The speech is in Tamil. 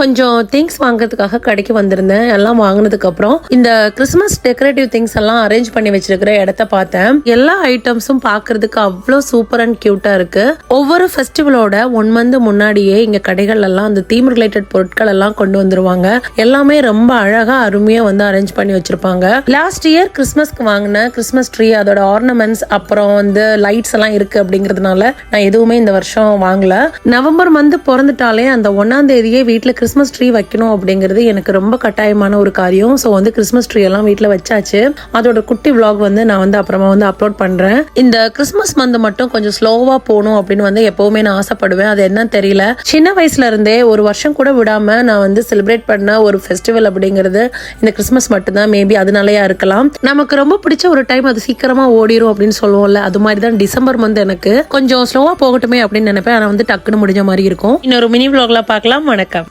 கொஞ்சம் திங்ஸ் வாங்குறதுக்காக கடைக்கு வந்திருந்தேன். எல்லாம் வாங்கினதுக்கப்புறம் இந்த கிறிஸ்மஸ் டெக்கரேட்டிவ் திங்ஸ் எல்லாம் அரேஞ்ச் பண்ணி வச்சிருக்கிற இடத்த பார்த்தேன். எல்லா ஐட்டம்ஸும் பார்க்கறதுக்கு அவ்வளோ சூப்பர் அண்ட் கியூட்டா இருக்கு. ஒவ்வொரு ஃபெஸ்டிவலோட ஒன் மந்த் முன்னாடியே இங்க கடைகள் எல்லாம் அந்த தீம் ரிலேட்டட் பொருட்கள் எல்லாம் கொண்டு வந்துருவாங்க. எல்லாமே ரொம்ப அழகா அருமையா வந்து அரேஞ்ச் பண்ணி வச்சிருப்பாங்க. லாஸ்ட் இயர் கிறிஸ்மஸ்க்கு வாங்கின கிறிஸ்மஸ் ட்ரீ அதோட ஆர்னமெண்ட்ஸ் அப்புறம் வந்து லைட்ஸ் எல்லாம் இருக்கு அப்படிங்கறதுனால நான் எதுவுமே இந்த வருஷம் வாங்கல. நவம்பர் மந்த் பிறந்துட்டாலே அந்த ஒன்னாம் தேதியே வீட்ல கிறிஸ்மஸ் கிறிஸ்மஸ் ட்ரீ வைக்கணும் அப்படிங்கிறது எனக்கு ரொம்ப கட்டாயமான ஒரு காரியம். ஸோ வந்து கிறிஸ்மஸ் ட்ரீ எல்லாம் வீட்டில் வச்சாச்சு. அதோட குட்டி விளாக் வந்து நான் வந்து அப்புறமா வந்து அப்லோட் பண்ணுறேன் இந்த கிறிஸ்மஸ் மந்த் மட்டும் கொஞ்சம் ஸ்லோவாக போகணும் அப்படின்னு வந்து எப்போவுமே நான் ஆசைப்படுவேன். அது என்னன்னு தெரியல. சின்ன வயசுல இருந்தே ஒரு வருஷம் கூட விடாமல் நான் வந்து செலிப்ரேட் பண்ண ஒரு ஃபெஸ்டிவல் அப்படிங்கிறது இந்த கிறிஸ்மஸ் மட்டும்தான். மேபி அதனாலயா இருக்கலாம். நமக்கு ரொம்ப பிடிச்ச ஒரு டைம் அது சீக்கிரமா ஓடிரும் அப்படின்னு சொல்லுவோம்ல. அது மாதிரி தான் டிசம்பர் மந்த் எனக்கு. கொஞ்சம் ஸ்லோவா போகட்டுமே அப்படின்னு நினைப்பேன். ஆனால் வந்து டக்குன்னு முடிஞ்ச மாதிரி இருக்கும். இன்னொரு மினி விளாக்லாம் பார்க்கலாம். வணக்கம்.